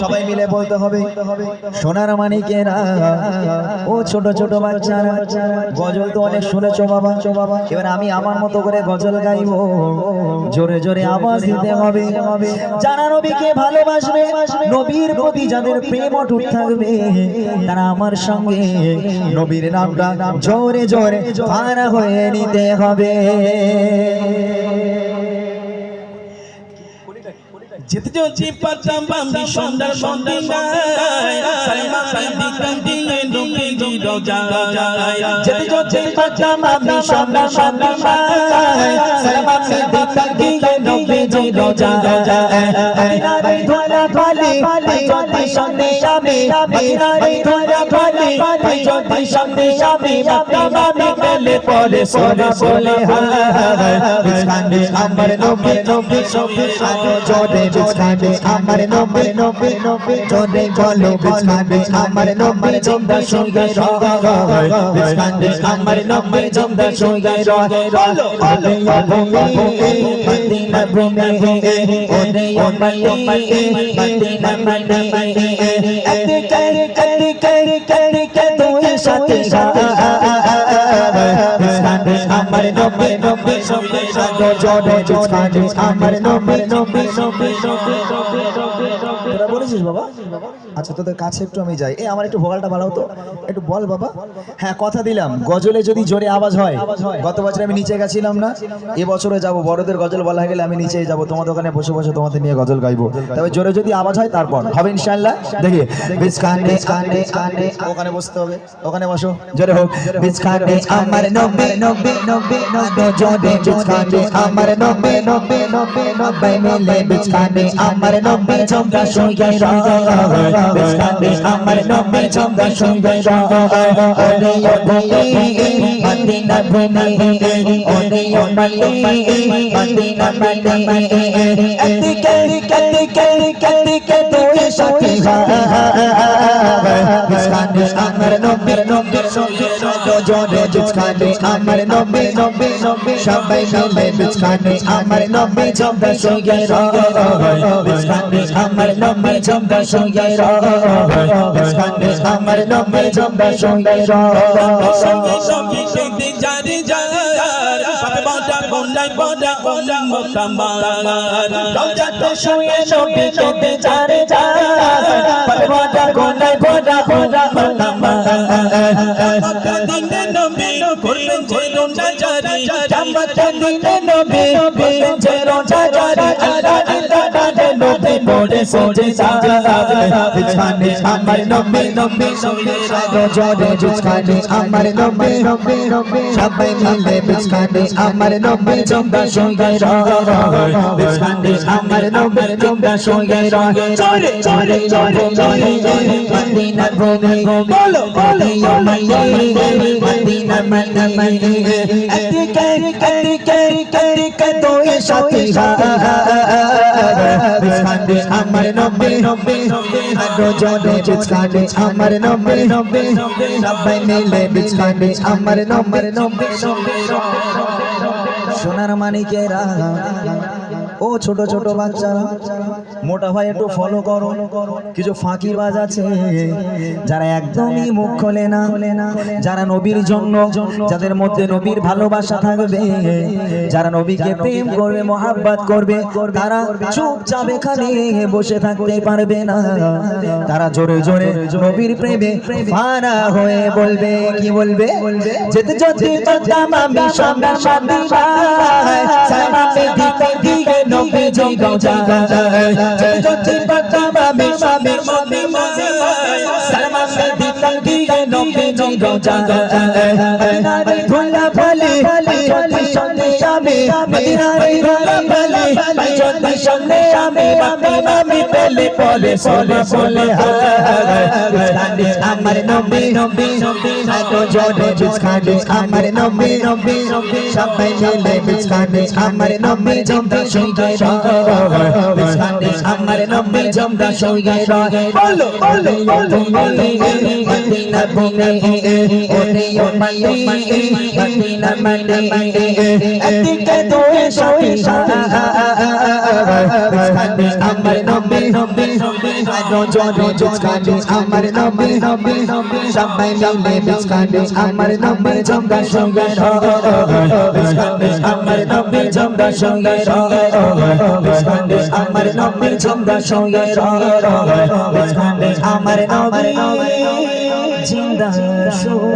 সবাই মিলে বলতে হবে সোনার মানিকেরা ও ছোট ছোট বাচ্চারা গজল তো অনেক শুনেছো বাবা। চো বাবা এবার আমি আমার মতো করে গজল গাইবো। জোরে জোরে আওয়াজ দিতে হবে। যারা নবীকে ভালোবাসবে। নবীর প্রতি যাদের প্রেম অটুট থাকবে, তারা আমার সঙ্গে নবীর নামটা জোরে জোরে পারা হয়ে নিতে হবে। যেতে পারতাম আমি সন্ধ্যা সিদ্দিকার দিয়ে যায় যেতে যদি পারতাম আমি সন্ধ্যা সন্ধ্যায় সালমা সিদ্দিকার দিকে নবীজি রোজা মদিনারে ধরা পালি যদি সন্ধে আমি মদিনারে ধরা পালি যদি সন্ধে আমি মক্কা গেলে পরে সোনা বলে হায় আমার নবী নবী সবে জোরে বিছখানে আমার নবী নবী নবী জোরে বলো বিছখানে আমার নবী জিন্দা সঙ্গে রয় বিছখানে আমার নবী জিন্দা সঙ্গে রয় বলো বলো মদিনা ভূমি ওরে ও মদিনা মদিনা এদিকে এদিকে এদিকে তুই সাথে আমার নবী নবী সবে সাথে জোরে বিছখানে আমার নবী নবী সবে তোরা বলেছিস বাবা আচ্ছা তোদের কাছে একটু আমি যাই এ আমার একটু ভোগালটা ভালো হতো একটু বল বাবা হ্যাঁ কথা দিলাম গজলে যদি জোরে আওয়াজ হয় গত বছর আমি নিচে গেছিলাম না এবছরে যাব বড়দের গজল বলা হয়ে গেলে আমি নিচেই যাব তোমাদের ওখানে বসে বসে তোমাদের নিয়ে গজল গাইবো তবে জোরে যদি আওয়াজ হয় তারপর হবে ইনশাআল্লাহ দেখি বিছখানে কানে কানে ওখানে বসতে হবে ওখানে বসো জোরে হোক বিছখানে আমার নব্বে নব্বে নব্বে নব্বে জোরে বিছখানে আমার নব্বে নব্বে নব্বে নব্বে মিলে বিছখানে আমার নব্বে চমকা শুয়ে রয় বিছখানে আমার নব্বে চমকা শুয়ে রয় ওরে ওরে মদিনা ভূমি ওরে ওরে মদিনা মদিনা এদিকে এদিকে এদিকে তুই সাথী বিছখানে আমার নব্বে নব্বে শুয়ে রয় জোরে বিছখানে আমার নব্বে নব্বে নব্বে সবাই মিলে বিছখানে আমার নব্বে চমকা শুয়ে রয় বিছখানে আমার নব্বে চমকা শুয়ে রয় বিছখানে আমার নব্বে চমকা সঙ্গে সঙ্গে সঙ্গে সঙ্গে যার পাপে বন্ডাই বড়া বন্ডা মোকাম্বার রওজাতে শুয়ে যে রোজা আল্লাহ আল্লাহ নবী পড়ে সোজে বিছানে আমার আমার সবাই আমার নবী জম্বা শুয়ে রয় বিছানে আমার নবী জম্বা শুয়ে রয় জোরে জোরে জোরে জোরে মদিনা ভূমি বলো বলো মদিনা মদিনা এদিকে এদিকে এদিকে তুই সাথী বিছানে আমার নবী নবী আরও জোরে বিছানে আমার নবী নবী সবাই মিলে বিছানে আমার নবী নবী সোনার মানিকেরা। ও ছোট ছোট বাচ্চারা মোটা ভাই একটু ফলো করো। কিছু ফাঁকি বাজ আছে। যারা একদমই মুখ খোলে না, যারা নবীর জন্য, যাদের মধ্যে নবীর ভালোবাসা থাকবে, যারা নবীকে প্রেম করবে, মহাব্বাত করবে, তারা চুপচাপ এখানে বসে থাকতে পারবে না। তারা জোরে জোরে নবীর প্রেমে ফানা হয়ে বলবে, কি বলবে? যেতে যেতে আমি সামনে সামনে সামনে দিতে দিকে নবী জি গজা যেতে যেতে যেতাম আমি সামনে সামনে সামনে দিতে দিকে নবী জি গজা মদিনারে ধুলা ফালি যদি সন্ধে শামে মদিনারে ধুলা ফালি যদি সামনে আমি আমি আমি সলে সলে বিছখানে আমার নবী নবী নবী এত জোরে বিছখানে আমার নবী নবী নবী সবাই মিলে বিছখানে আমার নবী জমদা সঙ্গে বিছখানে আমার নবী জমদা সঙ্গে বলো বলো বলো মদিনা ওরে মদিনা মদিনা এদিকে আমার নবী নবী জোরে বিছখানে আমার নবী নবী সবাই মিলে বিছখানে আমার নবী জমদা সঙ্গে বিছখানে আমার নবী জমদা সঙ্গে বিছখানে আমার নবী জমদা সঙ্গে বিছখানে আমার নবী জিন্দা সঙ্গে